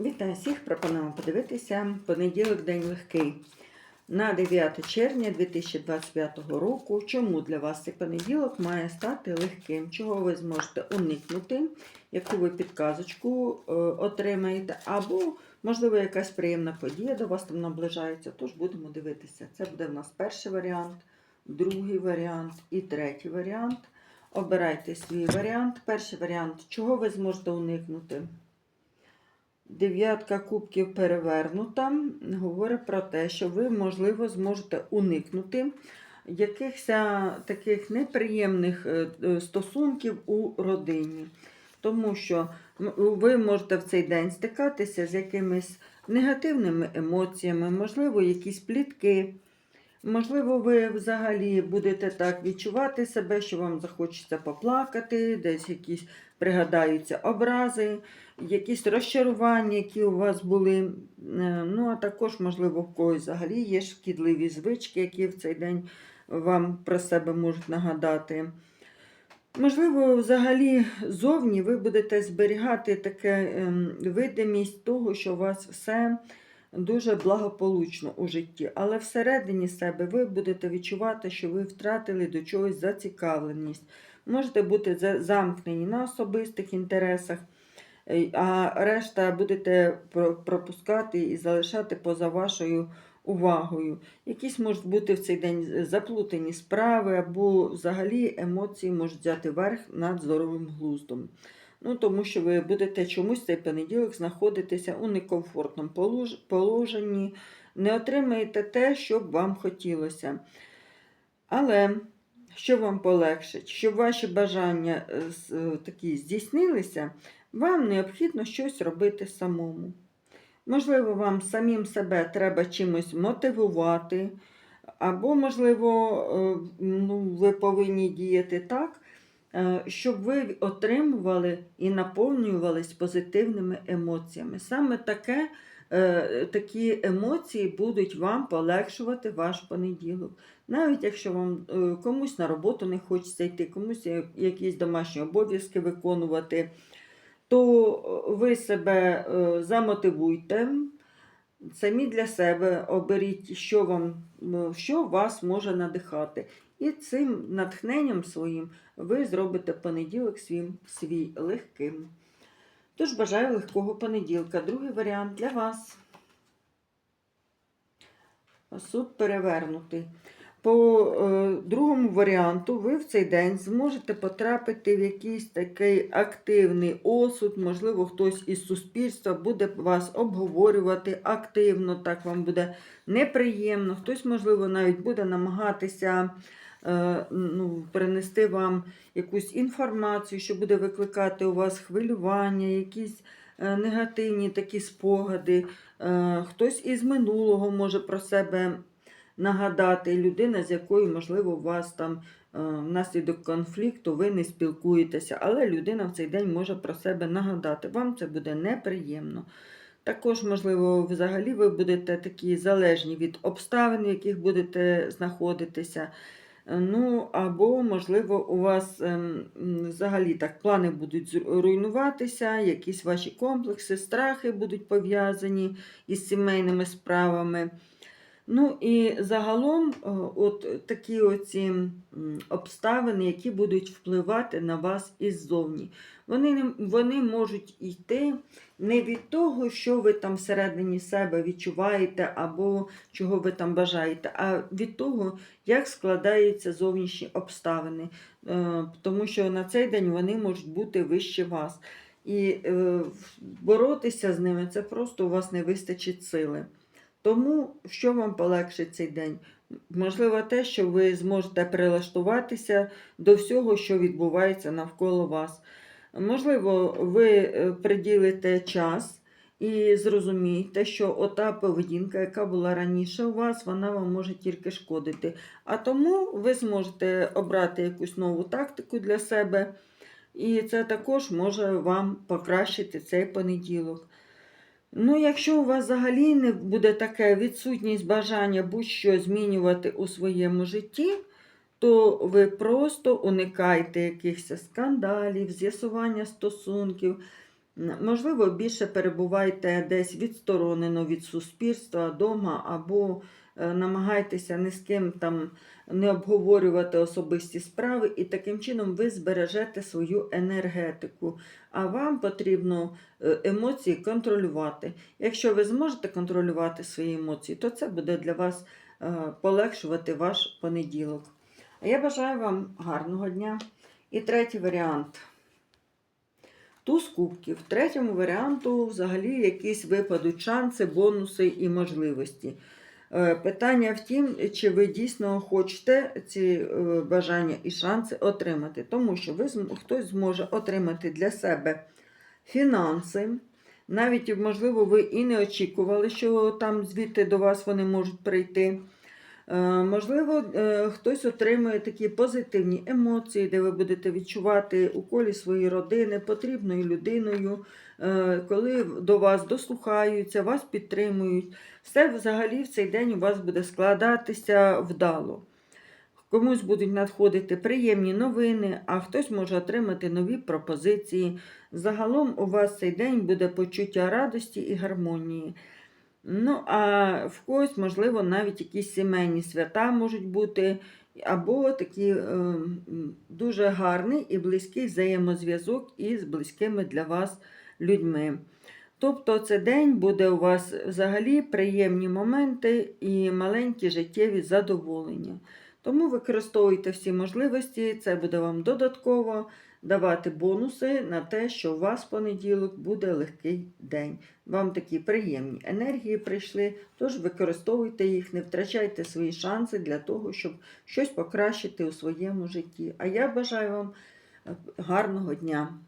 Вітаю всіх! Пропонуємо подивитися понеділок день легкий на 9 червня 2025 року. Чому для вас цей понеділок має стати легким? Чого ви зможете уникнути, яку ви підказочку е, отримаєте, або, можливо, якась приємна подія до вас там наближається. Тож будемо дивитися. Це буде в нас перший варіант, другий варіант і третій варіант. Обирайте свій варіант. Перший варіант, чого ви зможете уникнути. Дев'ятка кубків перевернута говорить про те, що ви, можливо, зможете уникнути якихось таких неприємних е, е, стосунків у родині. Тому що ви можете в цей день стикатися з якимись негативними емоціями, можливо, якісь плітки. Можливо, ви взагалі будете так відчувати себе, що вам захочеться поплакати, десь якісь пригадаються образи, якісь розчарування, які у вас були. Е, Ну, а також, можливо, в когось взагалі є шкідливі звички, які в цей день вам про себе можуть нагадати. Можливо, взагалі зовні ви будете зберігати таке ем, видимість того, що у вас все дуже благополучно у житті, але всередині себе ви будете відчувати, що ви втратили до чогось зацікавленість. Можете бути замкнені на особистих інтересах, е, а решта будете пропускати і залишати поза вашою увагою. Якісь можуть бути в цей день заплутані справи, або взагалі емоції можуть взяти верх над здоровим глуздом. Ну, тому що ви будете чомусь цей понеділок знаходитися у некомфортному положенні, не отримаєте те, що б вам хотілося. Але що вам полегшить, щоб ваші бажання е, е, такі здійснилися, вам необхідно щось робити самому. Можливо, вам самим себе треба чимось мотивувати, або, можливо, е, ну, ви повинні діяти так, щоб ви отримували і наповнювались позитивними емоціями. Саме таке, е, такі емоції будуть вам полегшувати ваш понеділок. Навіть якщо вам е, комусь на роботу не хочеться йти, комусь якісь домашні обов'язки виконувати, то ви себе е, замотивуйте. Самі для себе оберіть, що, вам, що вас може надихати. І цим натхненням своїм ви зробите понеділок свій, свій легким. Тож бажаю легкого понеділка. Другий варіант для вас. Суд перевернутий. По е, другому варіанту ви в цей день зможете потрапити в якийсь такий активний осуд, можливо, хтось із суспільства буде вас обговорювати активно, так вам буде неприємно. Хтось, можливо, навіть буде намагатися ну, принести вам якусь інформацію, що буде викликати у вас хвилювання, якісь е, негативні такі спогади. Е, Хтось із минулого може про себе нагадати, людина, з якою, можливо, у вас там е, внаслідок конфлікту ви не спілкуєтеся, але людина в цей день може про себе нагадати. Вам це буде неприємно. Також, можливо, взагалі ви будете такі залежні від обставин, в яких будете знаходитися. Ну, або, можливо, у вас ем, взагалі так плани будуть зруйнуватися? руйнуватися, якісь ваші комплекси, страхи будуть пов'язані із сімейними справами. Ну і загалом, е, от такі оці обставини, які будуть впливати на вас іззовні. Вони, вони можуть йти не від того, що ви там всередині себе відчуваєте або чого ви там бажаєте, а від того, як складаються зовнішні обставини. Е, Тому що на цей день вони можуть бути вище вас. І е, боротися з ними це просто у вас не вистачить сили. Тому що вам полегшить цей день? Можливо, те, що ви зможете прилаштуватися до всього, що відбувається навколо вас. Можливо, ви е, приділите час і зрозумієте, що ота поведінка, яка була раніше у вас, вона вам може тільки шкодити. А тому ви зможете обрати якусь нову тактику для себе, і це також може вам покращити цей понеділок. Ну, якщо у вас взагалі не буде таке відсутність бажання будь-що змінювати у своєму житті, то ви просто уникайте якихось скандалів, з'ясування стосунків, Можливо, більше перебувайте десь відсторонено від суспільства вдома, або е, намагайтеся ні з ким там не обговорювати особисті справи, і таким чином ви збережете свою енергетику. А вам потрібно е, емоції контролювати. Якщо ви зможете контролювати свої емоції, то це буде для вас е, полегшувати ваш понеділок. А я бажаю вам гарного дня. І третій варіант. Туз кубків. В третьому варіанту взагалі якісь випадуть шанси, бонуси і можливості. Е, Питання в тім, чи ви дійсно хочете ці е, бажання і шанси отримати, тому що ви, хтось зможе отримати для себе фінанси. Навіть, можливо, ви і не очікували, що там звідти до вас вони можуть прийти. Е, Можливо, е, хтось отримує такі позитивні емоції, де ви будете відчувати у колі своєї родини потрібною людиною, е, коли до вас дослухаються, вас підтримують. Все взагалі в цей день у вас буде складатися вдало. Комусь будуть надходити приємні новини, а хтось може отримати нові пропозиції. Загалом у вас цей день буде почуття радості і гармонії. Ну, а в когось, можливо, навіть якісь сімейні свята можуть бути, або такий е, дуже гарний і близький взаємозв'язок із близькими для вас людьми. Тобто цей день буде у вас взагалі приємні моменти і маленькі життєві задоволення. Тому використовуйте всі можливості, це буде вам додатково давати бонуси на те, що у вас в понеділок буде легкий день. Вам такі приємні енергії прийшли, тож використовуйте їх, не втрачайте свої шанси для того, щоб щось покращити у своєму житті. А я бажаю вам е, гарного дня.